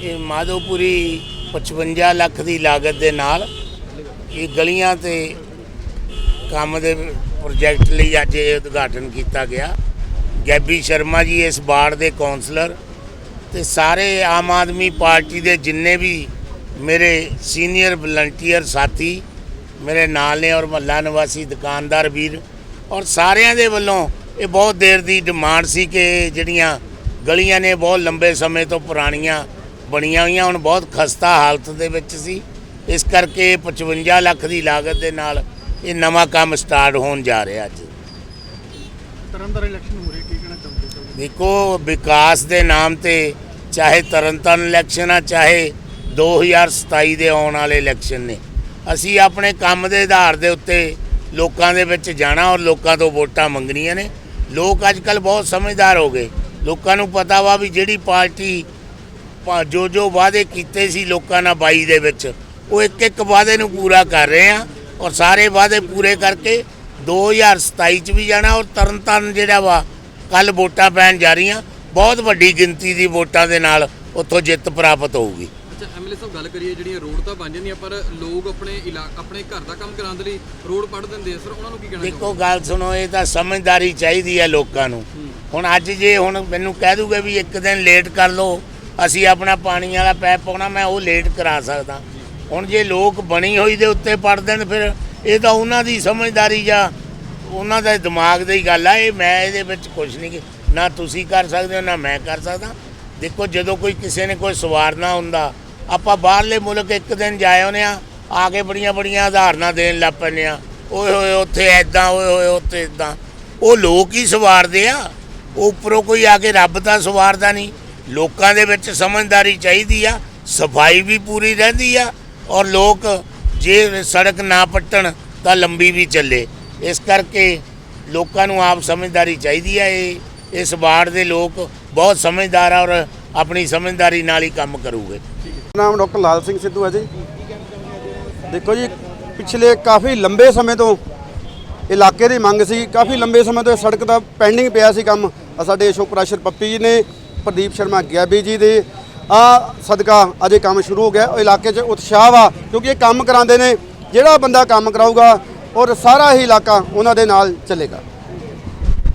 ਇਹ ਮਾਧੋਪੁਰੀ 55 ਲੱਖ ਦੀ ਲਾਗਤ ਦੇ ਨਾਲ ਇਹ ਗਲੀਆਂ ਤੇ ਕੰਮ ਦੇ ਪ੍ਰੋਜੈਕਟ ਲਈ ਅੱਜ ਇਹ ਉਦਘਾਟਨ ਕੀਤਾ ਗਿਆ। ਗੈਬੀ ਸ਼ਰਮਾ ਜੀ ਇਸ ਵਾਰਡ ਦੇ ਕਾਉਂਸਲਰ ਤੇ ਸਾਰੇ ਆਮ ਆਦਮੀ ਪਾਰਟੀ ਦੇ ਜਿੰਨੇ ਵੀ ਮੇਰੇ ਸੀਨੀਅਰ ਵਲੰਟੀਅਰ ਸਾਥੀ, ਮੇਰੇ ਨਾਲ ਨੇ ਔਰ ਮਹੱਲਾ ਨਿਵਾਸੀ ਦੁਕਾਨਦਾਰ ਵੀਰ ਔਰ ਸਾਰਿਆਂ ਦੇ ਵੱਲੋਂ ਇਹ ਬਹੁਤ ਦੇਰ ਦੀ ਡਿਮਾਂਡ ਸੀ ਕਿ ਜਿਹੜੀਆਂ ਗਲੀਆਂ ਨੇ ਬਹੁਤ ਲੰਬੇ ਸਮੇਂ ਤੋਂ ਪੁਰਾਣੀਆਂ ਬਣੀਆਂ ਹੋਈਆਂ ਹੁਣ ਬਹੁਤ ਖਸਤਾ ਹਾਲਤ ਦੇ ਵਿੱਚ ਸੀ। ਇਸ ਕਰਕੇ 55 ਲੱਖ ਦੀ ਲਾਗਤ ਦੇ ਨਾਲ ਇਹ ਨਵਾਂ ਕੰਮ ਸਟਾਰਟ ਹੋਣ ਜਾ ਰਿਹਾ ਅੱਜ। ਤਰਨਤਾਰਨ ਇਲੈਕਸ਼ਨ ਹੋ ਰਹੀ ਕੀ ਕਹਿਣਾ ਚਾਹੁੰਦੇ ਦੇਖੋ ਵਿਕਾਸ ਦੇ ਨਾਮ ਤੇ ਚਾਹੇ ਤਰਨਤਾਰਨ ਇਲੈਕਸ਼ਨ ਆ ਚਾਹੇ 2027 ਦੇ ਆਉਣ ਵਾਲੇ ਇਲੈਕਸ਼ਨ ਨੇ ਅਸੀਂ ਆਪਣੇ ਕੰਮ ਦੇ ਆਧਾਰ ਦੇ ਉੱਤੇ ਲੋਕਾਂ ਦੇ ਵਿੱਚ ਜਾਣਾ ਔਰ ਲੋਕਾਂ ਤੋਂ ਵੋਟਾਂ ਮੰਗਣੀਆਂ ਨੇ। ਲੋਕ ਅੱਜ ਕੱਲ ਬਹੁਤ ਸਮਝਦਾਰ ਹੋ ਗਏ। ਲੋਕਾਂ ਨੂੰ ਪਤਾ ਵਾ ਵੀ ਜਿਹੜੀ ਪਾਰਟੀ ਜੋ ਜੋ ਵਾਅਦੇ ਕੀਤੇ ਸੀ ਲੋਕਾਂ ਨਾਲ ਬਾਈ ਦੇ ਵਿੱਚ ਉਹ ਇੱਕ ਇੱਕ ਵਾਅਦੇ ਨੂੰ ਪੂਰਾ ਕਰ ਰਹੇ ਆ ਔਰ ਸਾਰੇ ਵਾਅਦੇ ਪੂਰੇ ਕਰਕੇ 2027 ਚ ਵੀ ਜਾਣਾ ਔਰ ਤਰਨਤਾਰਨ ਜਿਹੜਾ ਵਾ ਕੱਲ ਵੋਟਾਂ ਪੈਣ ਜਾ ਰਹੀਆਂ ਬਹੁਤ ਵੱਡੀ ਗਿਣਤੀ ਦੀ ਵੋਟਾਂ ਦੇ ਨਾਲ ਉੱਥੋਂ ਜਿੱਤ ਪ੍ਰਾਪਤ ਹੋਊਗੀ। ਅੱਛਾ ਐਮਐਲਏ ਸਾਹਿਬ ਗੱਲ ਕਰੀਏ ਜਿਹੜੀਆਂ ਰੋਡ ਤਾਂ ਬਣ ਜਾਂਦੀਆਂ ਪਰ ਲੋਕ ਆਪਣੇ ਆਪਣੇ ਘਰ ਦਾ ਕੰਮ ਕਰਾਉਣ ਦੇ ਲਈ ਰੋਡ ਪੜ ਦਿੰਦੇ ਆ। ਸਰ ਉਹਨਾਂ ਨੂੰ ਕੀ ਕਹਿਣਾ ਦੇਖੋ ਗੱਲ ਸੁਣੋ ਇਹ ਤਾਂ ਸਮਝਦਾਰੀ ਚਾਹੀਦੀ ਹੈ ਲੋਕਾਂ ਨੂੰ। ਹੁਣ ਅੱਜ ਜੇ ਹੁਣ ਮੈਨੂੰ ਕਹਿ ਦੂਗੇ ਵੀ ਇੱਕ ਦਿਨ ਲੇਟ ਕਰ ਲਓ ਅਸੀਂ ਆਪਣਾ ਪਾਣੀ ਵਾਲਾ ਪੈਪ ਪਾਉਣਾ, ਮੈਂ ਉਹ ਲੇਟ ਕਰਾ ਸਕਦਾ। ਹੁਣ ਜੇ ਲੋਕ ਬਣੀ ਹੋਈ ਦੇ ਉੱਤੇ ਪੜ ਦੇਣ, ਫਿਰ ਇਹ ਤਾਂ ਉਹਨਾਂ ਦੀ ਸਮਝਦਾਰੀ ਜਾਂ ਉਹਨਾਂ ਦਾ ਦਿਮਾਗ ਦੀ ਗੱਲ ਆ, ਇਹ ਮੈਂ ਇਹਦੇ ਵਿੱਚ ਕੁਝ ਨਹੀਂ ਨਾ ਤੁਸੀਂ ਕਰ ਸਕਦੇ ਹੋ, ਨਾ ਮੈਂ ਕਰ ਸਕਦਾ। ਦੇਖੋ, ਜਦੋਂ ਕੋਈ ਕਿਸੇ ਨੇ ਕੋਈ ਸਵਾਰਨਾ ਹੁੰਦਾ, ਆਪਾਂ ਬਾਹਰਲੇ ਮੁਲਕ ਇੱਕ ਦਿਨ ਜਾਏ ਆਉਂਦੇ ਆ ਆ ਕੇ ਬੜੀਆਂ ਬੜੀਆਂ ਉਦਾਹਰਨਾਂ ਦੇਣ ਲੱਗ ਪੈਂਦੇ ਆ ਓਏ ਹੋਏ, ਉੱਥੇ ਐਦਾਂ ਓਏ ਹੋਏ, ਉੱਥੇ ਇਦਾਂ ਉਹ ਲੋਕ ਹੀ ਸਵਾਰਦੇ ਆ ਉੱਪਰੋਂ ਕੋਈ ਆ ਕੇ ਰੱਬ ਤਾਂ ਸਵਾਰਦਾ ਨਹੀਂ। ਲੋਕਾਂ ਦੇ ਵਿੱਚ ਸਮਝਦਾਰੀ ਚਾਹੀਦੀ ਆ, ਸਫ਼ਾਈ ਵੀ ਪੂਰੀ ਰਹਿੰਦੀ ਆ ਔਰ ਲੋਕ ਜੇ ਸੜਕ ਨਾ ਪੱਟਣ ਤਾਂ ਲੰਬੀ ਵੀ ਚੱਲੇ। ਇਸ ਕਰਕੇ ਲੋਕਾਂ ਨੂੰ ਆਪ ਸਮਝਦਾਰੀ ਚਾਹੀਦੀ ਆ ਇਹ। ਇਸ ਵਾਰਡ ਦੇ ਲੋਕ ਬਹੁਤ ਸਮਝਦਾਰ ਆ ਔਰ ਆਪਣੀ ਸਮਝਦਾਰੀ ਨਾਲ ਹੀ ਕੰਮ ਕਰੂਗੇ। ਨਾਮ ਡਾਕਟਰ ਲਾਲ ਸਿੰਘ ਸਿੱਧੂ ਹੈ ਜੀ। ਦੇਖੋ ਜੀ, ਪਿਛਲੇ ਕਾਫੀ ਲੰਬੇ ਸਮੇਂ ਤੋਂ ਇਲਾਕੇ ਦੀ ਮੰਗ ਸੀ। ਕਾਫੀ ਲੰਬੇ ਸਮੇਂ ਤੋਂ ਸੜਕ ਦਾ ਪੈਂਡਿੰਗ ਪਿਆ ਸੀ ਕੰਮ। ਸਾਡੇ ਅਸ਼ੋਕ ਪ੍ਰਾਸ਼ਰ ਪੱਪੀ ਜੀ ਨੇ ਪ੍ਰਦੀਪ ਸ਼ਰਮਾ ਗਿਆਬੀ ਜੀ ਦੇ। ਆ ਸਦਕਾ ਅਜੇ ਕੰਮ ਸ਼ੁਰੂ ਹੋ ਗਿਆ। ਇਲਾਕੇ 'ਚ ਉਤਸ਼ਾਹ ਵਾ, ਕਿਉਂਕਿ ਇਹ ਕੰਮ ਕਰਾਉਂਦੇ ਨੇ। ਜਿਹੜਾ ਬੰਦਾ ਕੰਮ ਕਰਾਊਗਾ ਔਰ ਸਾਰਾ ਹੀ ਇਲਾਕਾ ਉਹਨਾਂ ਦੇ ਨਾਲ ਚੱਲੇਗਾ।